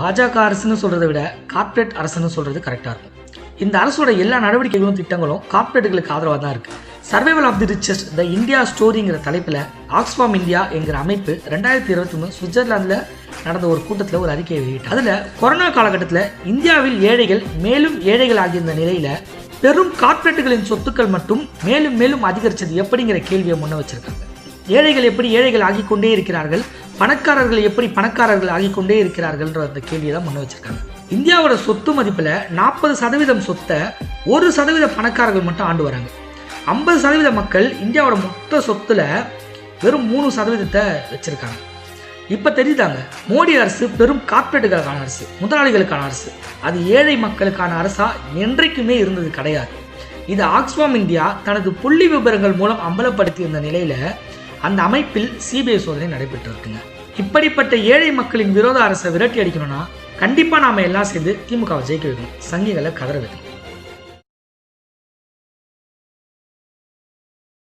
பாஜக அரசுன்னு சொல்றதை விட கார்ப்பரேட் அரசுன்னு சொல்றது கரெக்டாக இருக்கும். இந்த அரசோட எல்லா நடவடிக்கைகளும் திட்டங்களும் கார்ப்பரேட்டுகளுக்கு ஆதரவாக தான் இருக்கு. Survival of the richest the India ஸ்டோரிங்கிற தலைப்பில் ஆக்ஸ்ஃபார்ம் இந்தியா என்கிற அமைப்பு ரெண்டாயிரத்தி இருபத்தி மூணு சுவிட்சர்லாந்தில் நடந்த ஒரு கூட்டத்தில் ஒரு அறிக்கையை வெளியிட்டு அதில் கொரோனா காலகட்டத்தில் இந்தியாவில் ஏழைகள் மேலும் ஏழைகள் ஆகியிருந்த நிலையில் பெரும் கார்ப்பரேட்டுகளின் சொத்துக்கள் மட்டும் மேலும் மேலும் அதிகரித்தது எப்படிங்கிற கேள்வியை முன்ன வச்சிருக்காங்க. ஏழைகள் எப்படி ஏழைகள் ஆகிக்கொண்டே இருக்கிறார்கள்? பணக்காரர்கள் எப்படி பணக்காரர்கள் ஆகிக்கொண்டே இருக்கிறார்கள்ன்ற அந்த கேள்வியை தான் முன்ன வச்சிருக்காங்க. இந்தியாவோட சொத்து மதிப்பில் நாற்பது சதவீதம் சொத்தை ஒரு சதவீத பணக்காரர்கள் மட்டும் ஆண்டு வராங்க. ஐம்பது சதவீத மக்கள் இந்தியாவோட மொத்த சொத்துல வெறும் மூணு சதவீதத்தை வச்சிருக்காங்க. இப்போ தெரியுதாங்க? மோடி அரசு பெரும் கார்ப்பரேட்டுகளுக்கான அரசு முதலாளிகளுக்கான அரசு. அது ஏழை மக்களுக்கான அரசா என்றைக்குமே இருந்தது கிடையாது. இது ஆக்ஸ்ஃபார்ம் இந்தியா தனது புள்ளி விவரங்கள் மூலம் அம்பலப்படுத்தியிருந்த நிலையில அந்த அமைப்பில் சிபிஐ சோதனை நடைபெற்று இருக்குங்க இப்படிப்பட்ட ஏழை மக்களின் விரோத அரசை விரட்டி அடிக்கணும்னா கண்டிப்பாக நாம எல்லாம் சேர்ந்து திமுகவை ஜெயிக்க வைக்கணும். சங்கிகளை கதற வைக்கணும்.